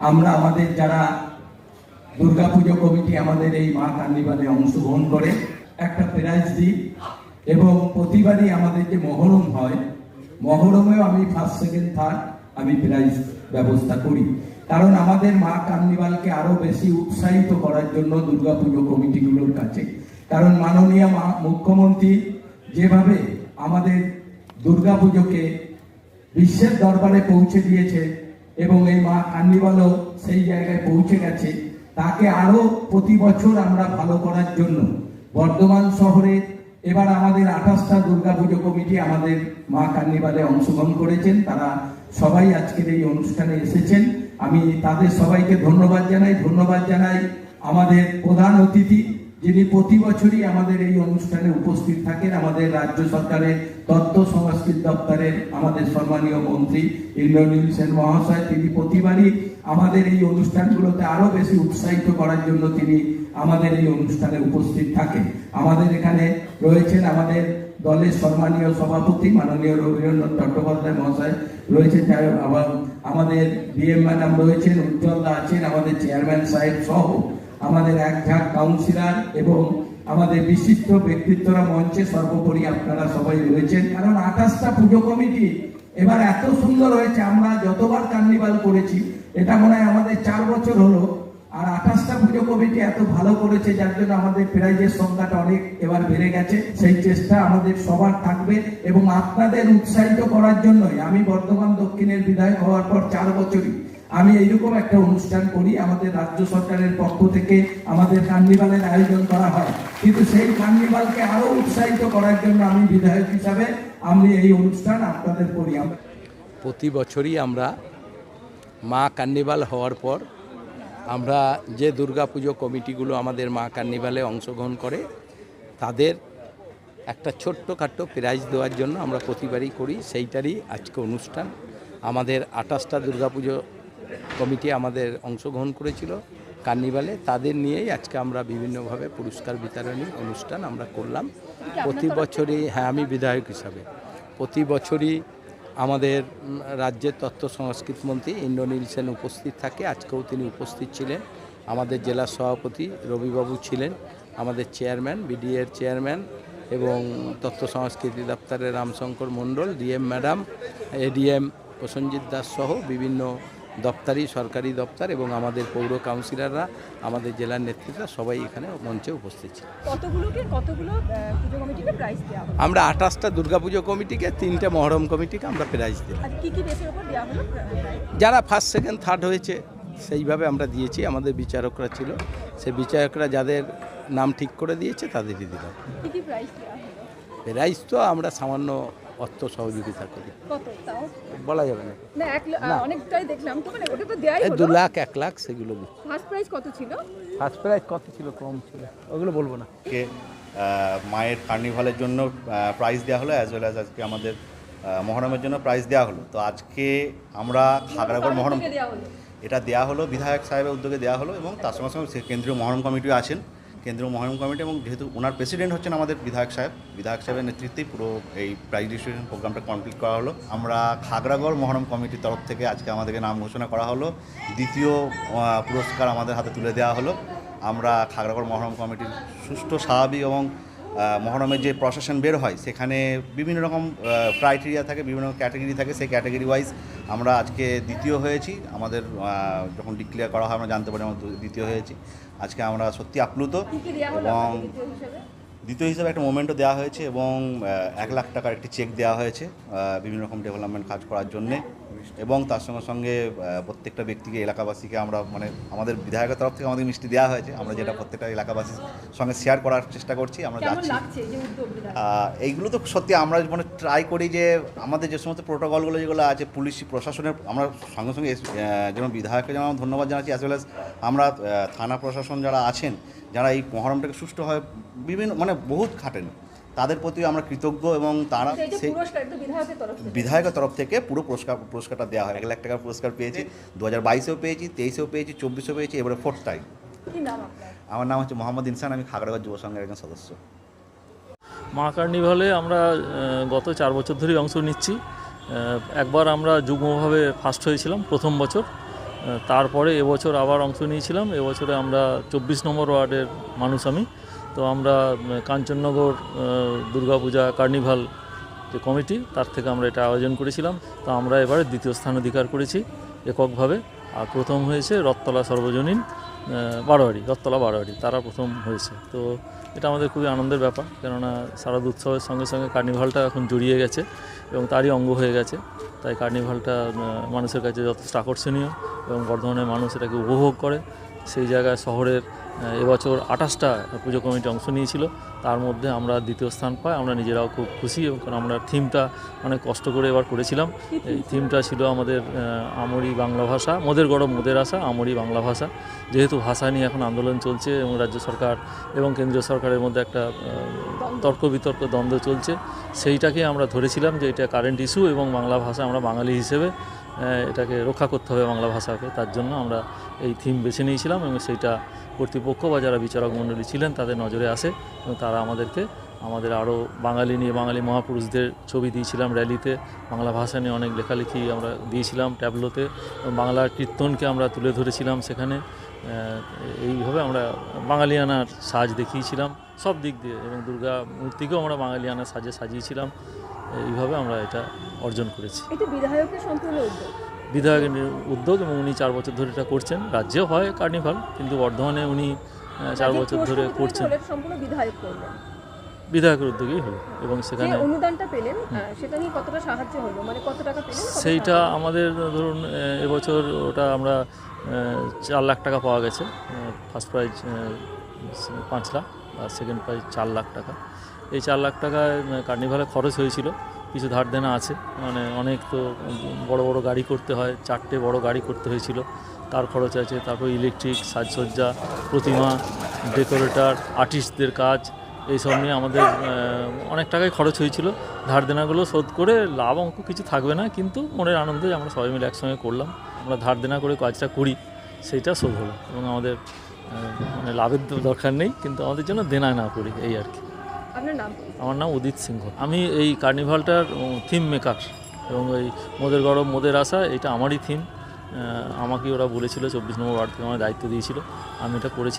আমরা আমাদের যারা দুর্গাপুজো কমিটি আমাদের এই মা কার্নিভালে অংশগ্রহণ করে, একটা প্রাইজ দিই এবং প্রতিবারই আমাদের যে মহরম হয়, মহরমেও আমি ফার্স্ট সেকেন্ড থার্ড আমি প্রাইজ ব্যবস্থা করি। কারণ আমাদের মা কার্নিভালকে আরও বেশি উৎসাহিত করার জন্য দুর্গাপুজো কমিটিগুলোর কাছে। কারণ মাননীয় মা, মুখ্যমন্ত্রী যেভাবে আমাদের দুর্গাপুজোকে বিশ্বের দরবারে পৌঁছে দিয়েছে এবং এই মা কার্নিভালও সেই জায়গায় পৌঁছে গেছে। তাকে আরও প্রতি বছর আমরা ভালো করার জন্য বর্ধমান শহরে এবার আমাদের আঠাশটা দুর্গাপুজো কমিটি আমাদের মা কার্নিভালে অংশগ্রহণ করেছেন। তারা সবাই আজকের এই অনুষ্ঠানে এসেছেন। আমি তাদের সবাইকে ধন্যবাদ জানাই। ধন্যবাদ জানাই আমাদের প্রধান অতিথি যিনি প্রতি বছরই আমাদের এই অনুষ্ঠানে উপস্থিত থাকেন, আমাদের রাজ্য সরকারের তথ্য সংস্কৃতি দপ্তরের আমাদের সম্মানীয় মন্ত্রী ইন্দ্রনীল সেন মহাশয়, তিনি প্রতিবারই আমাদের এই অনুষ্ঠানগুলোতে আরও বেশি উৎসাহিত করার জন্য তিনি আমাদের এই অনুষ্ঠানে উপস্থিত থাকেন। আমাদের এখানে রয়েছেন আমাদের দলের সম্মানীয় সভাপতি মাননীয় রবীন্দ্রনাথ চট্টোপাধ্যায় মহাশয়, রয়েছেন আবার আমাদের ডিএম ম্যাডাম রয়েছেন উজ্জ্বল আছেন, আমাদের চেয়ারম্যান সাহেব সহ আমাদের এক ঝাঁক কাউন্সিলর এবং আমাদের বিশিষ্ট ব্যক্তিত্বরা মঞ্চে সর্বোপরি আপনারা সবাই রয়েছেন। কারণ আঠাশটা পুজো কমিটি এবার এত সুন্দর হয়েছে, আমরা যতবার কার্নিভাল করেছি, এটা মনে হয় আমাদের চার বছর হলো। আর আঠাশটা পুজো কমিটি এত ভালো করেছে, যার জন্য আমাদের প্রাইজের সংখ্যাটা অনেক এবার বেড়ে গেছে। সেই চেষ্টা আমাদের সবার থাকবে এবং আপনাদের উৎসাহিত করার জন্যই আমি বর্ধমান দক্ষিণের বিধায়ক হওয়ার পর চার বছরই আমি এইরকম একটা অনুষ্ঠান করি, আমাদের রাজ্য সরকারের পক্ষ থেকে আমাদের কার্নিভালের আয়োজন করা হয়। কিন্তু সেই কার্নিভালকে আরও উৎসাহিত করার জন্য আমি বিধায়ক হিসাবে আমি এই অনুষ্ঠান আপনাদের করি। প্রতি বছরই আমরা মা কার্নিভাল হওয়ার পর আমরা যে দুর্গাপুজো কমিটিগুলো আমাদের মা কার্নিভালে অংশগ্রহণ করে, তাদের একটা ছোট্টখাট্টো প্রাইজ দেওয়ার জন্য আমরা প্রতিবারই করি। সেইটারই আজকে অনুষ্ঠান। আমাদের আঠাশটা দুর্গাপুজো কমিটি আমাদের অংশগ্রহণ করেছিল কার্নিভালে। তাদের নিয়েই আজকে আমরা বিভিন্নভাবে পুরস্কার বিতরণী অনুষ্ঠান আমরা করলাম। প্রতি বছরই হ্যাঁ আমি বিধায়ক হিসাবে। প্রতি বছরই আমাদের রাজ্যের তথ্য সংস্কৃতি মন্ত্রী ইন্দ্রনীল সেন উপস্থিত থাকে। আজকেও তিনি উপস্থিত ছিলেন। আমাদের জেলা সভাপতি রবিবাবু ছিলেন। আমাদের চেয়ারম্যান বিডিএর চেয়ারম্যান এবং তথ্য সংস্কৃতি দপ্তরের Ramshankar Mondal DM madam ADM Prasenjit Das সহ বিভিন্ন দপ্তরি সরকারি দপ্তর এবং আমাদের পৌর কাউন্সিলররা আমাদের জেলার নেতৃত্বরা সবাই এখানে মঞ্চে উপস্থিত ছিল আমরা আঠাশটা দুর্গাপুজো কমিটিকে তিনটে মহরম কমিটিকে আমরা প্রাইজ দিই আর কি কি বেসের উপর দেওয়া হলো? যারা ফার্স্ট সেকেন্ড থার্ড হয়েছে সেইভাবে আমরা দিয়েছি আমাদের বিচারকরা ছিল। সেই বিচারকরা যাদের নাম ঠিক করে দিয়েছে তাদেরই দিলাম। প্রাইজ তো আমরা সামান্য অর্থ সহযোগিতা করি। বলা যাবে না। না এক লা- আহ, অনেকটাই দেখলাম তো মানে ওটা তো দেয়াই এই হলো। দু লাখ এক লাখ সেগুলো ফার্স্ট প্রাইজ কত ছিল? ফার্স্ট প্রাইজ কত ছিল? কম ছিল। ওগুলো বলব না। কে মায়ের কার্নিভালের জন্য প্রাইজ দেওয়া হলো অ্যাজ ওয়েল অ্যাজ আজকে আমাদের মহরমের জন্য প্রাইজ দেওয়া হলো। তো আজকে আমরা খাগড়াগড় মহরম এটা দেওয়া হলো বিধায়ক সাহেবের উদ্যোগে দেওয়া হলো এবং তার সঙ্গে সঙ্গে সে কেন্দ্রীয় মহরম কমিটিও আছেন। কেন্দ্রীয় মহরম কমিটি এবং যেহেতু ওনার প্রেসিডেন্ট হচ্ছেন আমাদের বিধায়ক সাহেব, বিধায়ক সাহেবের নেতৃত্বেই পুরো এই প্রাইজ ডিস্ট্রিবিউশন প্রোগ্রামটা কমপ্লিট করা হলো। আমরা খাগড়াগড় মহরম কমিটির তরফ থেকে আজকে আমাদেরকে নাম ঘোষণা করা হলো। দ্বিতীয় পুরস্কার আমাদের হাতে তুলে দেওয়া হলো। আমরা খাগড়াগড় মহরম কমিটির সুষ্ঠু, স্বাভাবিক এবং মহরমের যে প্রশাসন বের হয় সেখানে বিভিন্ন রকম ক্রাইটেরিয়া থাকে বিভিন্ন ক্যাটাগরি থাকে। সেই ক্যাটাগরি ওয়াইজ আমরা আজকে দ্বিতীয় হয়েছি। আমাদের যখন ডিক্লেয়ার করা হয় আমরা জানতে পারি আমরা দ্বিতীয় হয়েছি। আজকে আমরা সত্যি আপ্লুত এবং দ্বিতীয় হিসাবে? একটা মোমেন্টও দেওয়া হয়েছে এবং এক লাখ টাকার একটি চেক দেওয়া হয়েছে বিভিন্ন রকম ডেভেলপমেন্ট কাজ করার জন্যে। এবং তার সঙ্গে সঙ্গে প্রত্যেকটা ব্যক্তিকে এলাকাবাসীকে আমরা মানে আমাদের বিধায়কের তরফ থেকে আমাদের মিষ্টি দেওয়া হয়েছে। আমরা যেটা প্রত্যেকটা এলাকাবাসীর সঙ্গে শেয়ার করার চেষ্টা করছি আমরা যাচ্ছি। এইগুলো তো সত্যি আমরা মানে ট্রাই করি যে আমাদের যে সমস্ত প্রোটোকলগুলো যেগুলো আছে পুলিশ প্রশাসনের আমরা সঙ্গে সঙ্গে যেমন বিধায়ককে যেমন ধন্যবাদ জানাচ্ছি অ্যাজ ওয়েল অ্যাজ আমরা থানা প্রশাসন যারা আছেন যারা এই মহরমটাকে সুষ্ঠুভাবে বিভিন্ন মানে বহুত খাটেন। তাদের প্রতি আমরা কৃতজ্ঞ এবং তারা সেই পুরস্কার বিধায়কের তরফ থেকে। বিধায়কের তরফ থেকে পুরো পুরস্কার পুরস্কারটা দেওয়া হয়। এক লাখ টাকার পুরস্কার পেয়েছি দু হাজার বাইশেও পেয়েছি তেইশেও পেয়েছি চব্বিশেও পেয়েছি এবারে ফোর্থ টাইম কি নাম আপনার? আমার নাম হচ্ছে মোহাম্মদ ইনসান আমি খাগড়াগড় যুব সংঘের একজন সদস্য। মা কার্নিভালে আমরা গত চার বছর ধরেই অংশ নিচ্ছি। একবার আমরা যুগ্মভাবে ফার্স্ট হয়েছিলাম প্রথম বছর। তারপরে এবছর আবার অংশ নিয়েছিলাম। এবছরে আমরা চব্বিশ নম্বর ওয়ার্ডের মানুষ আমি। তো আমরা কাঞ্চননগর দুর্গাপূজা কার্নিভাল যে কমিটি, তার থেকে আমরা এটা আয়োজন করেছিলাম। তো আমরা এবারে দ্বিতীয় স্থান অধিকার করেছি এককভাবে। আর প্রথম হয়েছে রথতলা সর্বজনীন বারোয়ারি, রথতলা বারোয়ারি, তারা প্রথম হয়েছে। তো এটা আমাদের খুবই আনন্দের ব্যাপার, কেননা শারদ উৎসবের সঙ্গে সঙ্গে কার্নিভালটা এখন জড়িয়ে গেছে এবং তারই অঙ্গ হয়ে গেছে। তাই কার্নিভালটা মানুষের কাছে যথেষ্ট আকর্ষণীয় এবং বর্ধমানের মানুষ এটাকে উপভোগ করে। সেই জায়গায় শহরের এবছর আঠাশটা পুজো কমিটি অংশ নিয়েছিল। তার মধ্যে আমরা দ্বিতীয় স্থান পাই। আমরা নিজেরাও খুব খুশি এবং কারণ আমরা থিমটা অনেক কষ্ট করে এবার করেছিলাম। এই থিমটা ছিল আমাদের আমরি বাংলা ভাষা মোদের গরম মোদের আশা আমরি বাংলা ভাষা। যেহেতু ভাষা নিয়ে এখন আন্দোলন চলছে এবং রাজ্য সরকার এবং কেন্দ্রীয় সরকারের মধ্যে একটা তর্ক বিতর্ক দ্বন্দ্ব চলছে। সেইটাকে আমরা ধরেছিলাম যে এটা কারেন্ট ইস্যু এবং বাংলা ভাষা আমরা বাঙালি হিসেবে এটাকে রক্ষা করতে হবে বাংলা ভাষাকে। তার জন্য আমরা এই থিম বেছে নিয়েছিলাম এবং সেইটা কর্তৃপক্ষ বা যারা বিচারক মণ্ডলী ছিলেন তাদের নজরে আসে এবং তারা আমাদেরকে, আমাদের আরও বাঙালি নিয়ে বাঙালি মহাপুরুষদের ছবি দিয়েছিলাম র্যালিতে বাংলা ভাষা নিয়ে অনেক লেখালেখি আমরা দিয়েছিলাম ট্যাবলোতে বাংলার কীর্তনকে আমরা তুলে ধরেছিলাম সেখানে। এইভাবে আমরা বাঙালিয়ানার সাজ দেখিয়েছিলাম। সব দিক দিয়ে এবং দুর্গা মূর্তিকেও আমরা বাঙালিয়ানার সাজে সাজিয়েছিলাম। এইভাবে আমরা এটা অর্জন করেছি। এটা বিধায়কের সম্পূর্ণ উদ্যোগ? বিধায়কের উদ্যোগ এবং উনি চার বছর ধরে এটা করছেন। রাজ্যেও হয় কার্নিভাল কিন্তু বর্ধমানে উনি চার বছর ধরে করছেন। সম্পূর্ণ বিধায়ক করলেন। বিধায়কের উদ্যোগেই হলো এবং সেখানে অনুদানটা পেলেন সেটা নিয়ে কতটা সাহায্য হলো? মানে কত টাকা পেলেন সেইটা আমাদের ধরুন এবছর ওটা আমরা চার লাখ টাকা পাওয়া গেছে ফার্স্ট প্রাইজ পাঁচ লাখ। আর সেকেন্ড প্রাইজ চার লাখ টাকা। এই চার লাখ টাকায় কার্নিভালে খরচ হয়েছিল। কিছু ধার দেনা আছে। মানে অনেক তো, বড় বড় গাড়ি করতে হয়, চারটে বড় গাড়ি করতে হয়েছিল। তার খরচ আছে। তারপর ইলেকট্রিক সাজসজ্জা, প্রতিমা ডেকোরেটর আর্টিস্টদের কাজ এইসব নিয়ে আমাদের অনেক টাকাই খরচ হয়েছিল। ধার দেনাগুলো শোধ করে লাভ অঙ্ক কিছু থাকবে না, কিন্তু মনের আনন্দে আমরা সবাই মিলে একসঙ্গে করলাম। আমরা ধার দেনা করে কাজটা করি, সেইটা শোধ হলো এবং আমাদের মানে লাভের দরকার নেই কিন্তু আমাদের জন্য দেনা না করি এই আর কি। আমার নাম উদিত সিংহ। আমি এই কার্নিভালটার থিম মেকার এবং ওই মোদের গরম মোদের আশা এটা আমারই থিম আমাকে ওরা বলেছিল চব্বিশ নম্বর ওয়ার্ড থেকে আমার দায়িত্ব দিয়েছিল। আমি এটা করেছিলাম